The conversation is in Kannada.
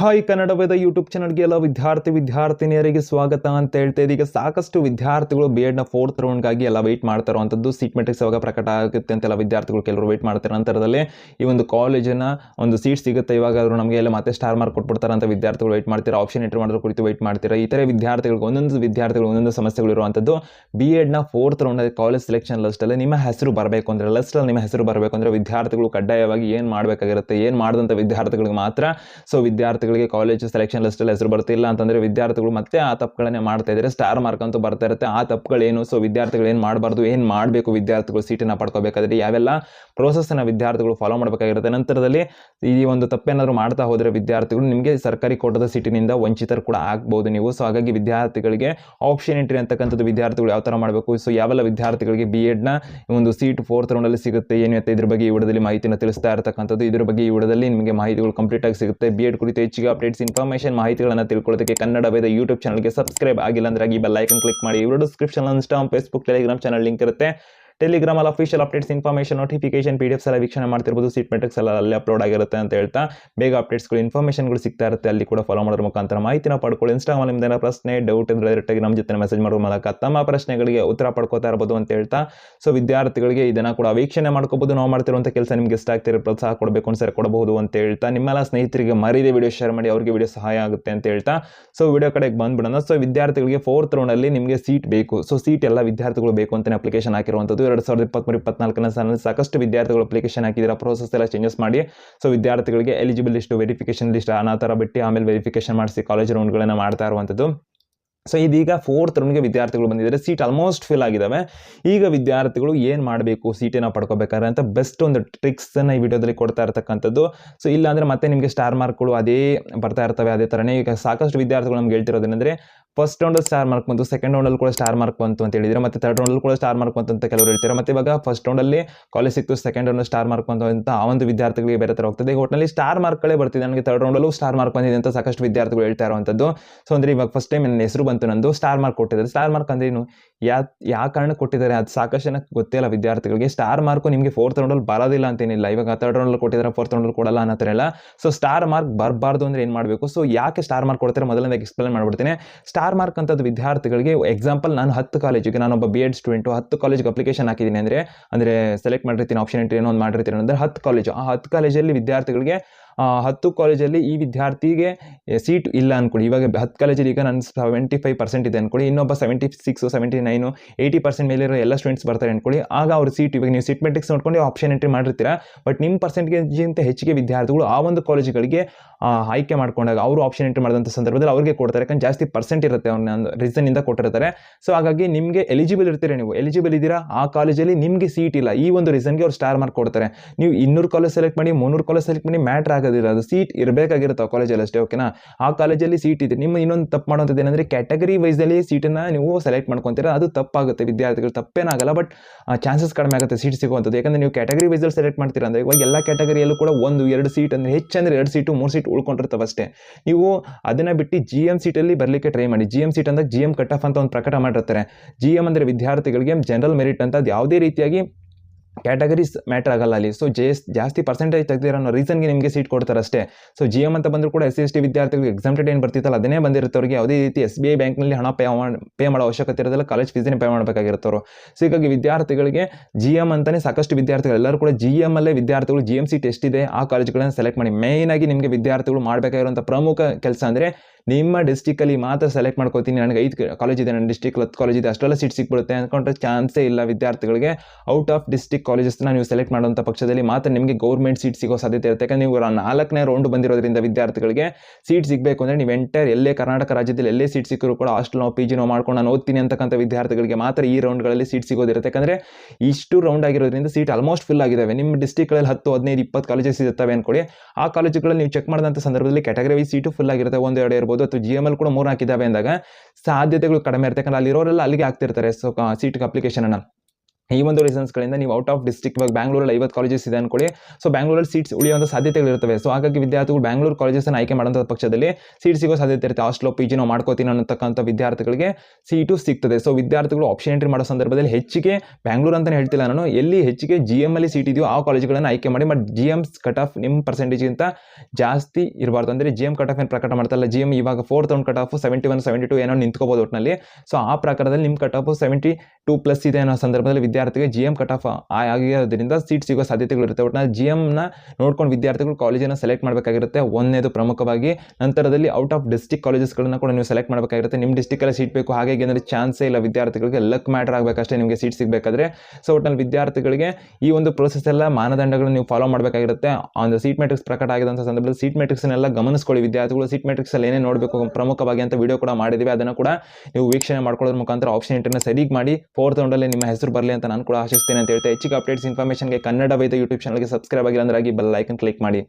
ಹಾಯ್ ಕನ್ನಡ ವೇದ ಯೂಟ್ಯೂಬ್ ಚಾನಲ್ಗೆ ಎಲ್ಲ ವಿದ್ಯಾರ್ಥಿ, ವಿದ್ಯಾರ್ಥಿನಿಯರಿಗೆ ಸ್ವಾಗತ ಅಂತ ಹೇಳ್ತಾ ಇದೀಗ ಸಾಕಷ್ಟು ವಿದ್ಯಾರ್ಥಿಗಳು ಬಿ ಎಡ್ನ ಫೋರ್ತ್ ರೌಂಡ್ಗಾಗಿ ಎಲ್ಲ ವೆಯ್ಟ್ ಮಾಡ್ತಾ ಇರುವಂಥದ್ದು ಸೀಟ್ ಮೆಟ್ರಿಕ್ಸ್ ಯಾವಾಗ ಪ್ರಕಟ ಆಗುತ್ತೆ ಅಂತೆಲ್ಲ ವಿದ್ಯಾರ್ಥಿಗಳು ಕೆಲವರು ವೆಯ್ಟ್ ಮಾಡ್ತಾರೆ ನಂತರದಲ್ಲಿ ಈ ಒಂದು ಕಾಲೇಜಿನ ಒಂದು ಸೀಟ್ ಸಿಗುತ್ತೆ ಇವಾಗ ಅವರು ನಮಗೆ ಎಲ್ಲ ಮತ್ತೆ ಸ್ಟಾರ್ ಮಾರ್ಕ್ ಕೊಟ್ಬಿಡ್ತಾರೆ ಅಂತ ವಿದ್ಯಾರ್ಥಿಗಳು ವೆಯ್ಟ್ ಮಾಡ್ತೀರಾ? ಆಪ್ಷನ್ ಎಂಟ್ರಿ ಮಾಡೋದ್ರ ಕುರಿತು ವೆಯ್ಟ್ ಮಾಡ್ತೀರಾ? ಇತರೆ ವಿದ್ಯಾರ್ಥಿಗಳಿಗೆ ಒಂದೊಂದು ವಿದ್ಯಾರ್ಥಿಗಳು ಒಂದೊಂದು ಸಮಸ್ಯೆಗಳು ಇರುವಂಥದ್ದು ಬಿ ಎಡ್ನ ಫೋರ್ತ್ ರೌಂಡ್ ಕಾಲೇಜ್ ಸೆಲೆಕ್ಷನ್ ಲಸ್ಟಲ್ಲಿ ನಿಮ್ಮ ಹೆಸರು ಬರಬೇಕು ಅಂದರೆ ಲಿಸ್ಟಲ್ಲಿ ನಿಮ್ಮ ಹೆಸರು ಬರಬೇಕು ಅಂದರೆ ವಿದ್ಯಾರ್ಥಿಗಳು ಕಡ್ಡಾಯವಾಗಿ ಏನು ಮಾಡಬೇಕಾಗಿರುತ್ತೆ, ಏನು ಮಾಡಿದಂಥ ವಿದ್ಯಾರ್ಥಿಗಳಿಗೆ ಮಾತ್ರ. ಸೊ ವಿದ್ಯಾರ್ಥಿಗಳಿಗೆ ಕಾಲೇಜ್ ಸೆಲೆಕ್ಷನ್ ಲಿಸ್ಟಲ್ಲಿ ಹೆಸರು ಬರ್ತಿಲ್ಲ ಅಂತಂದರೆ ವಿದ್ಯಾರ್ಥಿಗಳು ಮತ್ತೆ ಆ ತಪ್ಪುಗಳನ್ನೇ ಮಾಡ್ತಾ ಇದ್ದಾರೆ. ಸ್ಟಾರ್ ಮಾರ್ಕ್ ಅಂತೂ ಬರ್ತಾ ಇರುತ್ತೆ. ಆ ತಪ್ಪುಗಳೇನು ಸೊ ವಿದ್ಯಾರ್ಥಿಗಳು ಏನು ಮಾಡಬಾರ್ದು? ಏನು ಮಾಡಬೇಕು ವಿದ್ಯಾರ್ಥಿಗಳು ಸೀಟನ್ನು ಪಡ್ಕೋಬೇಕಾದ್ರೆ? ಯಾವೆಲ್ಲ ಪ್ರೋಸೆಸ್ಸನ್ನು ವಿದ್ಯಾರ್ಥಿಗಳು ಫಾಲೋ ಮಾಡಬೇಕಾಗಿರುತ್ತೆ. ನಂತರದಲ್ಲಿ ಈ ಒಂದು ತಪ್ಪೇನಾದರೂ ಮಾಡ್ತಾ ಹೋದರೆ ವಿದ್ಯಾರ್ಥಿಗಳು ನಿಮಗೆ ಸರ್ಕಾರಿ ಕೋಟದ ಸೀಟಿನಿಂದ ವಂಚಿತರು ಕೂಡ ಆಗ್ಬೋದು ನೀವು. ಸೊ ಹಾಗಾಗಿ ವಿದ್ಯಾರ್ಥಿಗಳಿಗೆ ಆಪ್ಷನ್ ಎಂಟ್ರಿ ಅಂತಕ್ಕಂಥದ್ದು ವಿದ್ಯಾರ್ಥಿಗಳು ಯಾವ ಥರ ಮಾಡಬೇಕು? ಸೊ ಯಾವೆಲ್ಲ ವಿದ್ಯಾರ್ಥಿಗಳಿಗೆ ಬಿ ಎಡ್ನ ಒಂದು ಸೀಟ್ ಫೋರ್ತ್ ರೌಂಡಲ್ಲಿ ಸಿಗುತ್ತೆ? ಏನು ಇದ್ರ ಬಗ್ಗೆ ಈ ವಿಡದಲ್ಲಿ ಮಾಹಿತಿನ ತಿಳಿಸ್ತಾ ಇರತಕ್ಕಂಥದ್ದು. ಇದ್ರ ಬಗ್ಗೆ ಈ ವಿಡದಲ್ಲಿ ನಿಮಗೆ ಮಾಹಿತಿಗಳು ಕಂಪ್ಲೀಟ್ ಆಗಿ ಸಿಗುತ್ತೆ. ಬಿ ಎಡ್ ಕುರಿತು ಹೆಚ್ಚಿಗೆ ಅಪ್ಡೇಟ್ಸ್ ಇನ್ಫಾರ್ಮೇಷನ್ ಮಾಹಿತಿಗಳನ್ನು ತಿಳ್ಕೊಳ್ಳೋದಕ್ಕೆ ಕನ್ನಡ ವೇದ ಯೂಟ್ಯೂಬ್ ಚಾನಲ್ಗೆ ಸಬ್ಸ್ಕ್ರೈಬ್ ಆಗಿಲ್ಲ ಅಂದ್ರೆ ಆಗಿ ಬೆಲ್ ಐಕನ್ ಕ್ಲಿಕ್ ಮಾಡಿ. ಇವರು description Instagram Facebook Telegram channel link ಇರುತ್ತೆ. ಟೆಲಿಗ್ರಾಮ್ ಅಲ್ಲಿ official updates information notification P D Fs ಎಲ್ಲ ವೀಕ್ಷಣೆ ಮಾಡ್ತಿರ್ಬೋದು. ಸೀಟ್ ಮೆಟ್ರಿಕ್ಸ್ ಎಲ್ಲ ಅಲ್ಲಿ ಅಪ್ಲೋಡ್ ಆಗಿರುತ್ತೆ ಅಂತ ಹೇಳ್ತಾ, ಬೇಗ ಅಪ್ಡೇಟ್ಸ್ಗಳು ಇನ್ಫಾರ್ಮೇಷನ್ಗಳು ಸಿಗ್ತಾ ಇರುತ್ತೆ. ಅಲ್ಲಿ ಕೂಡ ಫಾಲೋ ಮಾಡೋದ್ರ ಮುಖಾಂತರ ಮಾಹಿತಿನ ಪಡ್ಕೊಳ್ಳಿ. ಇನ್ಸ್ಟಾಗ್ರಾಮ್ ನಿಮ್ದೇನೋ ಪ್ರಶ್ನೆ ಡೌಟ್ ಇದ್ರೆ ಡೈರೆಕ್ಟಾಗಿ ನಮ್ಮ ಜೊತೆ ಮೆಸೇಜ್ ಮಾಡೋ ಮೂಲಕ ತಮ್ಮ ಪ್ರಶ್ನೆಗಳಿಗೆ ಉತ್ತರ ಪಡ್ಕೋತಾ ಇರ್ಬೋದು ಅಂತ ಹೇಳ್ತಾ. ಸೊ ವಿದ್ಯಾರ್ಥಿಗಳಿಗೆ ಇದನ್ನ ಕೂಡ ವೀಕ್ಷಣೆ ಮಾಡ್ಕೋಬಹುದು. ನಾವು ಮಾಡ್ತಿರುವಂಥ ಕೆಲಸ ನಿಮ್ಗೆ ಇಷ್ಟ ಆಗ್ತಿರೋ ಪ್ರೋತ್ಸಾಹ ಕೊಡಬೇಕು ಅನ್ಸರ್ ಕೊಡಬಹುದು ಅಂತ ಹೇಳ್ತಾ. ನಿಮ್ಮೆಲ್ಲ ಸ್ನೇಹಿತರಿಗೆ ಮರೀದೆ ವಿಡಿಯೋ ಶೇರ್ ಮಾಡಿ, ಅವ್ರಿಗೆ ವಿಡಿಯೋ ಸಹಾಯ ಆಗುತ್ತೆ ಅಂತ ಹೇಳ್ತಾ. ಸೊ ವಿಡಿಯೋ ಕಡೆಗೆ ಬಂದ್ಬಿಡೋಣ. ಸೊ ವಿದ್ಯಾರ್ಥಿಗಳಿಗೆ ಫೋರ್ತ್ ರೌಂಡಲ್ಲಿ ನಿಮಗೆ ಸೀಟ್ ಬೇಕು. ಸೊ ಸೀಟ್ ಎಲ್ಲ ವಿದ್ಯಾರ್ಥಿಗಳು ಬೇಕು ಅಂತಲೇ ಅಪ್ಲಿಕೇಶನ್ ಹಾಕಿರುವಂಥದ್ದು. ಎರಡು ಸಾವಿರದ ಇಪ್ಪತ್ತ್ಮೂರು ಇಪ್ಪತ್ನಾಲ್ಕನೇ ಸಾಲಿನಲ್ಲಿ ಸಾಕಷ್ಟು ವಿದ್ಯಾರ್ಥಿಗಳು ಅಪ್ಲಿಕೇಶನ್ ಹಾಕಿದ್ದೀರಾ. ಪ್ರೋಸೆಸ್ ಎಲ್ಲ ಚೇಂಜಸ್ ಮಾಡಿ. ಸೊ ವಿದ್ಯಾರ್ಥಿಗಳಿಗೆ ಎಲಿಜಿಬಲ್ ಲಿಸ್ಟ್ ವೆರಿಫಿಕೇಶನ್ ಲಿಸ್ಟ್ ಆ ಥರ ಬಿಟ್ಟು ಆಮೇಲೆ ವೆರಿಫಿಕೇಶನ್ ಮಾಡಿಸಿ ಕಾಲೇಜ್ ರೌಂಡ್ಗಳನ್ನು ಮಾಡ್ತಾ ಇರುವಂಥದ್ದು ಸೊ ಇದೀಗ ಫೋರ್ತ್ ರೌಂಡ್ಗೆ ವಿದ್ಯಾರ್ಥಿಗಳು ಬಂದಿದ್ದಾರೆ. ಸೀಟ್ ಆಲ್ಮೋಸ್ಟ್ ಫಿಲ್ ಆಗಿದ್ದಾವೆ ಈಗ ವಿದ್ಯಾರ್ಥಿಗಳು ಏನು ಮಾಡಬೇಕು? ಸೀಟನ್ನು ಪಡ್ಕೋಬೇಕಾದ್ರೆ ಅಂತ ಬೆಸ್ಟ್ ಒಂದು ಟ್ರಿಕ್ಸನ್ನು ಈ ವಿಡಿಯೋದಲ್ಲಿ ಕೊಡ್ತಾ ಇರತಕ್ಕಂಥದ್ದು. ಸೊ ಇಲ್ಲಾಂದರೆ ಮತ್ತೆ ನಿಮಗೆ ಸ್ಟಾರ್ ಮಾರ್ಕ್ಗಳು ಅದೇ ಬರ್ತಾ ಇರ್ತವೆ. ಅದೇ ಥರನೇ ಈಗ ಸಾಕಷ್ಟು ವಿದ್ಯಾರ್ಥಿಗಳು ನಮ್ಗೆ ಹೇಳ್ತಿರೋದೇನೆಂದರೆ ಫಸ್ಟ್ ರೌಂಡಲ್ಲಿ ಸ್ಟಾರ್ ಮಾರ್ಕ್ ಬಂತು ಸೆಕೆಂಡ್ ರೌಂಡಲ್ಲಿ ಕೂಡ ಸ್ಟಾರ್ ಮಾರ್ಕ್ ಬಂತು ಅಂತ ಹೇಳಿದ್ರೆ. ಮತ್ತೆ ತರ್ಡ್ ರೌಂಡಲ್ಲಿ ಕೂಡ ಸ್ಟಾರ್ ಮಾರ್ಕ್ ಬಂತು ಅಂತ ಕೆಲವರು ಹೇಳ್ತಾರೆ? ಮತ್ತೆ ಇವಾಗ ಫಸ್ಟ್ ರೌಂಡಲ್ಲಿ ಕಾಲೇಜ್ ಸಿಕ್ತು ಸೆಕೆಂಡ್ ರೌಂಡ್ ಸ್ಟಾರ್ ಮಾರ್ಕ್ ಬಂತು ಅಂತ ಆ ಒಂದು ವಿದ್ಯಾರ್ಥಿಗಳಿಗೆ ಬೇರೆ ಥರ ಹೋಗ್ತದೆ. ಈಗ ಒಟ್ಟಿನಲ್ಲಿ ಸ್ಟಾರ್ ಮಾರ್ಕ್ಗಳೇ ಬರ್ತಿದೆ. ನನಗೆ ತರ್ಡ್ ರೌಂಡಲ್ಲೂ ಸ್ಟಾರ್ ಮಾರ್ಕ್ ಬಂದಿದೆ ಅಂತ ಸಾಕಷ್ಟು ವಿದ್ಯಾರ್ಥಿಗಳು ಹೇಳ್ತಾ ಇರುವಂಥದ್ದು ಸೊ ಅಂದರೆ ಇವಾಗ ಫಸ್ಟ್ ಟೈಮ್ ನನ್ನ ಹೆಸರು ಬಂತು ನಂದು ಸ್ಟಾರ್ ಮಾರ್ಕ್ ಕೊಟ್ಟಿದ್ದಾರೆ. ಸ್ಟಾರ್ ಮಾರ್ಕ್ ಅಂದ್ರೆ ಏನು? ಯಾ ಯಾವ ಕಾರಣ ಕೊಟ್ಟಿದ್ದಾರೆ ಅದು ಸಾಕಷ್ಟು ಜನ ಗೊತ್ತಿಲ್ಲ ವಿದ್ಯಾರ್ಥಿಗಳಿಗೆ. ಸ್ಟಾರ್ ಮಾರ್ಕು ನಿಮಗೆ ಫೋರ್ತ್ ರೌಂಡಲ್ಲಿ ಬರೋದಿಲ್ಲ ಅಂತೇನಿಲ್ಲ. ಇವಾಗ ಥರ್ಡ್ ರೌಂಡಲ್ಲಿ ಕೊಟ್ಟಿದ್ದಾರೆ ಫೋರ್ತ್ ರೌಂಡಲ್ಲಿ ಕೊಡಲ್ಲ ಅನ್ನೋ ಥರ ಎಲ್ಲ ಸೊ ಸ್ಟಾರ್ ಮಾರ್ಕ್ ಬರಬಾರ್ದು ಅಂದ್ರೆ ಏನು ಮಾಡಬೇಕು? ಸೊ ಯಾಕೆ ಸ್ಟಾರ್ ಮಾರ್ಕ್ ಕೊಡ್ತಾರೆ? ಮೊದಲನೇದಾಗಿ ಎಕ್ಸ್ಪ್ಲೇನ್ ಮಾಡ್ಬಿಡ್ತೀನಿ. ಸ್ಟಾರ್ ಮಾರ್ಕ್ ಅಂತದ್ದು ವಿದ್ಯಾರ್ಥಿಗಳಿಗೆ ಎಕ್ಸಾಂಪಲ್ ನಾನು ಹತ್ತು ಕಾಲೇಜಿಗೆ ನಾನೊಬ್ಬ ಬಿ ಎಡ್ ಸ್ಟೂಡೆಂಟು ಹತ್ತು ಕಾಲೇಜ್ಗೆ ಅಪ್ಲಿಕೇಶನ್ ಹಾಕಿದ್ದೀನಿ ಅಂದರೆ ಅಂದರೆ ಸೆಲೆಕ್ಟ್ ಮಾಡಿರ್ತೀನಿ ಆಪ್ಷನ್ ಎಂಟ್ರಿ ಏನೋ ಒಂದು ಮಾಡಿರ್ತೀನಿ ಅಂದರೆ ಹತ್ತು ಕಾಲೇಜು ಆ ಹತ್ತು ಕಾಲೇಜಲ್ಲಿ ವಿದ್ಯಾರ್ಥಿಗಳಿಗೆ ಹತ್ತು ಕಾಲೇಜಲ್ಲಿ ಈ ವಿದ್ಯಾರ್ಥಿಗೆ ಸೀಟ್ ಇಲ್ಲ ಅನ್ಕೊಳ್ಳಿ. ಇವಾಗ ಹತ್ತು ಕಾಲೇಜಲ್ಲಿ ಈಗ ನನ್ನ ಸೆವೆಂಟಿ ಫೈವ್ ಪರ್ಸೆಂಟ್ ಇದೆ ಅಂದ್ಕೊಳ್ಳಿ ಇನ್ನೊಬ್ಬ seventy six seventy nine eighty percent ಮೇಲಿರೋ ಎಲ್ಲ ಸ್ಟೂಡೆಂಟ್ಸ್ ಬರ್ತಾರೆ ಅಂದ್ಕೊಳ್ಳಿ ಆಗ ಅವ್ರ ಸೀಟ್ ಇವಾಗ ನೀವು ಸೀಟ್ ಮೆಟ್ರಿಕ್ಸ್ ನೋಡ್ಕೊಂಡು ಆಪ್ಷನ್ ಎಂಟ್ರಿ ಮಾಡಿರ್ತೀರಾ. ಬಟ್ ನಿಮ್ಮ ಪರ್ಸೆಂಟ್ಗಿಂತ ಹೆಚ್ಚಿಗೆ ವಿದ್ಯಾರ್ಥಿಗಳು ಆ ಒಂದು ಕಾಲೇಜುಗಳಿಗೆ ಆಯ್ಕೆ ಮಾಡ್ಕೊಂಡಾಗ ಅವರು ಆಪ್ಷನ್ ಎಂಟ್ರಿ ಮಾಡಿದಂಥ ಸಂದರ್ಭದಲ್ಲಿ ಅವ್ರಿಗೆ ಕೊಡ್ತಾರೆ. ಯಾಕಂದ್ರೆ ಜಾಸ್ತಿ ಪರ್ಸೆಂಟ್ ಇರುತ್ತೆ ಅವ್ರನ್ನ ರೀಸನ್ನಿಂದ ಕೊಟ್ಟಿರ್ತಾರೆ. ಸೊ ಹಾಗಾಗಿ ನಿಮಗೆ ಎಲಿಜಿಬಲ್ ಇರ್ತೀರಾ ನೀವು? ಎಲಿಜಿಬಲ್ ಇದ್ದೀರಾ? ಆ ಕಾಲೇಜಲ್ಲಿ ನಿಮಗೆ ಸೀಟ್ ಇಲ್ಲ. ಈ ಒಂದು ರೀಸನ್ಗೆ ಅವ್ರು ಸ್ಟಾರ್ ಮಾರ್ಕ್ ಕೊಡ್ತಾರೆ. ನೀವು ಇನ್ನೂರು ಕಾಲೇಜ್ ಸೆಲೆಕ್ಟ್ ಮಾಡಿ, ಮುನ್ನೂರು ಕಾಲೇಜ್ ಸೆಲೆಕ್ಟ್ ಮಾಡಿ ಮ್ಯಾಟ್ರ್ ಆಗೋದಿಲ್ಲ ಅದು ಸೀಟ್ ಇರಬೇಕಾಗಿರುತ್ತೆ ಆ ಕಾಲೇಜಲ್ಲಿ ಅಷ್ಟೇ ಓಕೆನಾ ಆ ಕಾಲೇಜಲ್ಲಿ ಸೀಟ್ ಇದೆ ನಿಮ್ಮ ಇನ್ನೊಂದು ತಪ್ಪು ಮಾಡುವಂಥದ್ದು ಏನಂದರೆ ಕ್ಯಾಟಗರಿ ವೈಸಲ್ಲಿ ಸೀಟನ್ನು ನೀವು ಸೆಲೆಕ್ಟ್ ಮಾಡ್ಕೊತೀರ, ಅದು ತಪ್ಪಾಗುತ್ತೆ. ವಿದ್ಯಾರ್ಥಿಗಳು ತಪ್ಪೇನಾಗಲ್ಲ ಬಟ್ ಚಾನ್ಸಸ್ ಕಡಿಮೆ ಆಗುತ್ತೆ ಸೀಟ್ ಸಿಗುವಂಥದ್ದು. ಯಾಕಂದರೆ ನೀವು ಕ್ಯಾಟಗರಿ ವೈಸಲ್ಲಿ ಸೆಲೆಕ್ಟ್ ಮಾಡ್ತೀರಾ ಅಂದರೆ ಇವಾಗ ಎಲ್ಲ ಕ್ಯಾಟಗರಿಯಲ್ಲೂ ಕೂಡ ಒಂದು, ಎರಡು ಸೀಟ್ ಅಂದರೆ ಹೆಚ್ಚಂದರೆ ಎರಡು ಸೀಟು ಮೂರು ಸೀಟ್ ಉಳ್ಕೊಂಡಿರ್ತವೆ ಅಷ್ಟೇ. ನೀವು ಅದನ್ನು ಬಿಟ್ಟು ಜಿ ಎಂ ಸೀಟಲ್ಲಿ ಬರಲಿಕ್ಕೆ ಟ್ರೈ ಮಾಡಿ. ಜಿ ಎಂ ಸೀಟ್ ಅಂದಾಗ ಜಿ ಎಂ ಕಟ್ ಆಫ್ ಅಂತ ಒಂದು ಪ್ರಕಟ ಮಾಡಿರ್ತಾರೆ. ಜಿ ಎಂ ಅಂದರೆ ವಿದ್ಯಾರ್ಥಿಗಳಿಗೆ ಜನರಲ್ ಮೆರಿಟ್ ಅಂತ, ಅದು ಯಾವುದೇ ರೀತಿಯಾಗಿ ಕ್ಯಾಟಗರೀಸ್ ಮ್ಯಾಟರ್ ಆಗಲ್ಲ ಅಲ್ಲಿ. ಸೊ ಜೇಸ್, ಜಾಸ್ತಿ ಪರ್ಸೆಂಟೇಜ್ ತೆಗೆದಿರೋ ಅನ್ನೋ ರೀಸನ್ಗೆ ನಿಮಗೆ ಸೀಟ್ ಕೊಡ್ತಾರೆ ಅಷ್ಟೇ ಸೊ ಜಿ ಎಂ ಅಂತ ಬಂದರೂ ಕೂಡ ಎಸ್ ಸಿ ಎಸ್ ಟಿ ವಿದ್ಯಾರ್ಥಿಗಳಿಗೆ ಎಕ್ಸಾಮ್ಟೆಡ್ ಏನು ಬರ್ತಿತ್ತಲ್ಲ, ಅದನ್ನೇ ಬಂದಿರುತ್ತವ್ರಿಗೆ ಯಾವುದೇ ರೀತಿ ಎಸ್ ಬಿ ಐ ಬ್ಯಾಂಕ್ನಲ್ಲಿ ಹಣ ಪೇ ಪೇ ಮಾಡೋ ಅವಶ್ಯಕತೆ ಇರೋದಿಲ್ಲ ಕಾಲೇಜ್ ಫೀಸನ್ನೇ ಪೇ ಮಾಡಬೇಕಾಗಿರುತ್ತವರು ಸೊ ಹೀಗಾಗಿ ವಿದ್ಯಾರ್ಥಿಗಳಿಗೆ ಜಿ ಎಂ ಅಂತಲೇ ಸಾಕಷ್ಟು ವಿದ್ಯಾರ್ಥಿಗಳು, ಎಲ್ಲರೂ ಕೂಡ ಜಿ ಎಂ ಅಲ್ಲೇ ವಿದ್ಯಾರ್ಥಿಗಳು ಜಿ ಎಂ ಟೆಸ್ಟ್ ಇದೆ, ಆ ಕಾಲೇಜ್ಗಳನ್ನು ಸೆಲೆಕ್ಟ್ ಮಾಡಿ. ಮೇಯ್ನಾಗಿ ನಿಮಗೆ ವಿದ್ಯಾರ್ಥಿಗಳು ಮಾಡಬೇಕಾಗಿರುವಂಥ ಪ್ರಮುಖ ಕೆಲಸ ಅಂದರೆ ನಿಮ್ಮ ಡಿಸ್ಟಿಕಲ್ಲಿ ಮಾತ್ರ ಸೆಲೆಕ್ಟ್ ಮಾಡ್ಕೋತೀನಿ, ನನಗೆ ಐದು ಕಾಲೇಜ್ ಇದೆ ನನ್ನ ಡಿಸ್ಟಿಕ್ ಹತ್ತು ಕಾಲೇಜ್ ಇದೆ ಅಷ್ಟೆಲ್ಲ ಸೀಟ್ ಸಿಕ್ಬಿಡುತ್ತೆ ಅಂದ್ಕೊಂಡ್ರೆ ಚಾನ್ಸೇ ಇಲ್ಲ ವಿದ್ಯಾರ್ಥಿಗಳಿಗೆ. ಔಟ್ ಆಫ್ ಡಿಸ್ಟಿಕ್ ಕಾಲೇಜಸ್ನ ನೀವು ಸೆಲೆಕ್ಟ್ ಮಾಡುವಂಥ ಪಕ್ಷದಲ್ಲಿ ಮಾತ್ರ ನಿಮಗೆ ಗೌರ್ಮೆಂಟ್ ಸೀಟ್ ಸಿಗೋ ಸಾಧ್ಯತೆ ಇರುತ್ತೆ. ಯಾಕಂದ್ರೆ ನೀವು ನಾಲ್ಕನೇ ರೌಂಡ್ ಬಂದಿರೋದ್ರಿಂದ ವಿದ್ಯಾರ್ಥಿಗಳಿಗೆ ಸೀಟ್ ಸಿಗಬೇಕು ಅಂದರೆ ನೀವು ಎಂಟೈರ್ ಎಲ್ಲೇ ಕರ್ನಾಟಕ ರಾಜ್ಯದಲ್ಲಿ ಎಲ್ಲೇ ಸೀಟ್ ಸಿಕ್ಕರೂ ಕೂಡ ಹಾಸ್ಟೆಲ್ ನಾವು ಪಿ ಜಿನೋ ಮಾಡ್ಕೊಂಡು ನಾನು ಓದ್ತೀನಿ ಅಂತಕ್ಕಂಥ ವಿದ್ಯಾರ್ಥಿಗಳಿಗೆ ಮಾತ್ರ ಈ ರೌಂಡ್ಗಳಲ್ಲಿ ಸೀಟ್ ಸಿಗೋದಿರುತ್ತೆ. ಯಾಕಂದರೆ ಇಷ್ಟು ರೌಂಡ್ ಆಗಿರೋದ್ರಿಂದ ಸೀಟ್ ಆಲ್ಮೋಸ್ಟ್ ಫಿಲ್ ಆಗಿದ್ದಾವೆ ನಿಮ್ಮ ಡಿಸ್ಟಿಕ್ಗಳಲ್ಲಿ ಹತ್ತು, ಹದಿನೈದು, ಇಪ್ಪತ್ತು ಕಾಲೇಜಸ್ ಇರ್ತವೆ ಅನ್ಕೊಳ್ಳಿ. ಆ ಕಾಲೇಜುಗಳಲ್ಲಿ ನೀವು ಚೆಕ್ ಮಾಡಿದಂಥ ಸಂದರ್ಭದಲ್ಲಿ ಕ್ಯಾಟಗರಿ ಸೀಟು ಫುಲ್ ಆಗಿರುತ್ತೆ. ಒಂದು ಎರಡು ಇರ್ಬೋದು ಅಥವಾ ಜಿ ಎಂ ಎಲ್ ಕೂಡ ಮೂರು ಹಾಕಿದ್ದಾವೆ ಅಂದಾಗ ಸಾಧ್ಯತೆಗಳು ಕಡಿಮೆ ಇರುತ್ತೆ. ಯಾಕಂದ್ರೆ ಅಲ್ಲಿರೋರೆಲ್ಲ ಅಲ್ಲಿಗೆ ಹಾಕ್ತಿರ್ತಾರೆ ಸೊ ಸೀಟ್ಗೆ ಅಪ್ಲಿಕೇಶನನ್ನು ಈ ಒಂದು ರೀಸನ್ಸ್ಗಳಿಂದ ನೀವು ಔಟ್ ಆಫ್ ಡಿಸ್ಟಿಕ್ ಇವಾಗ ಬ್ಯಾಂಗ್ಳೂರಲ್ಲಿ ಐವತ್ತು ಕಾಲೇಜಸ್ ಇದೆ ಅನ್ಕೊಳ್ಳಿ. ಸೊ ಬ್ಯಾಂಗ್ಳೂರಲ್ಲಿ ಸೀಟ್ಸ್ ಉಳಿಯುವಂಥ ಸಾಧ್ಯತೆಗಳಿರ್ತವೆ ಸೊ ಹಾಗಾಗಿ ವಿದ್ಯಾರ್ಥಿಗಳು ಬ್ಯಾಂಗ್ಳೂರು ಕಾಲೇಜಸ್ನ ಆಯ್ಕೆ ಮಾಡೋಂಥ ಪಕ್ಷದಲ್ಲಿ ಸೀಟ್ ಸಿಗೋ ಸಾಧ್ಯತೆ ಇರುತ್ತೆ. ಹಾಸ್ಟೆಲ್ ಪಿ ಜಿನೋ ಮಾಡ್ಕೋತೀನಿ ಅನ್ನತಕ್ಕಂಥ ವಿದ್ಯಾರ್ಥಿಗಳಿಗೆ ಸೀಟು ಸಿಗ್ತದೆ. ಸೊ ವಿದ್ಯಾರ್ಥಿಗಳು ಆಪ್ಷನ್ ಎಂಟ್ರಿ ಮಾಡೋ ಸಂದರ್ಭದಲ್ಲಿ ಹೆಚ್ಚಿಗೆ ಬ್ಯಾಂಗ್ಳೂರು ಅಂತಲೇ ಹೇಳ್ತಿಲ್ಲ ನಾನು. ಎಲ್ಲಿ ಹೆಚ್ಚಿಗೆ ಜಿ ಎಂ ಅಲ್ಲಿ ಸೀಟ್ ಇದೆಯೋ ಆ ಕಾಲೇಜುಗಳನ್ನು ಆಯ್ಕೆ ಮಾಡಿ but G M cut off ನಿಮ್ಮ ಪರ್ಸೆಂಟೇಜ್ಗಿಂತ ಜಾಸ್ತಿ ಇರಬಾರ್ದು. ಅಂದರೆ ಜಿ ಎಂ ಕಟ್ ಆಫ್ ಏನು ಪ್ರಕಟ ಮಾಡ್ತಾರಲ್ಲ ಜಿ ಎಂ ಇವಾಗ four thousand cut off seventy one seventy two ಏನೋ ನಿಂತ್ಕೋಬೋದು ಒಟ್ಟಿನಲ್ಲಿ ಸೊ ಆ ಪ್ರಕಾರದಲ್ಲಿ ನಿಮ್ಮ cut off seventy two plus ಇದೆ ಅನ್ನೋ ಸಂದರ್ಭದಲ್ಲಿ ವಿದ್ಯಾರ್ಥಿಗೆ ಜಿ ಎಂ ಕಟ್ ಆಫ್ ಆಗಿರೋದ್ರಿಂದ ಸೀಟ್ ಸಿಗೋ ಸಾಧ್ಯತೆಗಳಿರುತ್ತೆ ಒಟ್ನಲ್ಲಿ ಜಿ ಎಮ್ನ ನೋಡ್ಕೊಂಡು ವಿದ್ಯಾರ್ಥಿಗಳು ಕಾಲೇಜನ್ನು ಸೆಲೆಕ್ಟ್ ಮಾಡಬೇಕಾಗಿರುತ್ತೆ. ಒಂದನೇದು ಪ್ರಮುಖವಾಗಿ. ನಂತರದಲ್ಲಿ ಔಟ್ ಆಫ್ ಡಿಸ್ಟಿಕ್ ಕಾಲೇಜಸ್ಗಳನ್ನ ಕೂಡ ನೀವು ಸೆಲೆಕ್ಟ್ ಮಾಡಬೇಕಾಗಿರುತ್ತೆ. ನಿಮ್ಮ ಡಿಸ್ಟಿಕಲ್ಲೇ ಸೀಟ್ ಬೇಕು. ಹಾಗೆ ಏನಾದರೂ ಚಾನ್ಸೇ ಇಲ್ಲ ವಿದ್ಯಾರ್ಥಿಗಳಿಗೆ. ಲಕ್ ಮ್ಯಾಟರ್ ಆಗಬೇಕಷ್ಟೇ ನಿಮಗೆ ಸೀಟ್ ಸಿಗಬೇಕಾದ್ರೆ. ಸೊ ಒಟ್ಟಿನಲ್ಲಿ ವಿದ್ಯಾರ್ಥಿಗಳಿಗೆ ಈ ಒಂದು ಪ್ರೋಸೆಸ್ ಎಲ್ಲ ಮಾನದಂಡಗಳನ್ನು ನೀವು ಫಾಲೋ ಮಾಡಬೇಕಾಗಿರುತ್ತೆ. ಒಂದು ಸೀಟ್ ಮೆಟ್ರಿಕ್ಸ್ ಪ್ರಕಟ ಆಗಿದಂಥ ಸಂದರ್ಭದಲ್ಲಿ ಸೀಟ್ ಮೆಟ್ರಿಕ್ಸ್ನೆಲ್ಲ ಗಮನಿಸ್ಕೊಳ್ಳಿ. ವಿದ್ಯಾರ್ಥಿಗಳು ಸೀಟ್ ಮೆಟ್ರಿಕ್ಸಲ್ಲಿ ಏನೇ ನೋಡಬೇಕು ಪ್ರಮುಖವಾಗಿ ಅಂತ ವಿಡಿಯೋ ಕೂಡ ಮಾಡಿದ್ದೀವಿ ಅದನ್ನು ಕೂಡ ನೀವು ವೀಕ್ಷಣೆ ಮಾಡ್ಕೊಳ್ಳೋದ್ರ ಮುಖಾಂತರ ಆಪ್ಷನ್ ಇಂಟರ್ನ ಸರಿಗೆ ಮಾಡಿ. ಫೋರ್ತ್ ರೌಂಡಲ್ಲಿ ನಿಮ್ಮ ಹೆಸರು ಬರಲಿ ಅಂತ ನಾನು ಕೂಡ ಆಶಿಸ್ತೇನೆ ಅಂತ ಹೇಳ್ತಾ, ಹೆಚ್ಚಿಗೆ ಅಪ್ಡೇಟ್ಸ್ ಇನ್ಫಾರ್ಮೇಷನ್ಗೆ ಕನ್ನಡ ವೈದ್ಯ ಯೂಟ್ಯೂಬ್ ಚಾನಲ್ಗೆ ಸಬ್ಸ್ಕ್ರೈಬ್ ಆಗಿಲ್ಲ ಆಗಿ ಬೆಲ್ ಐಕನ್ ಕ್ಲಿಕ್ ಮಾಡಿ.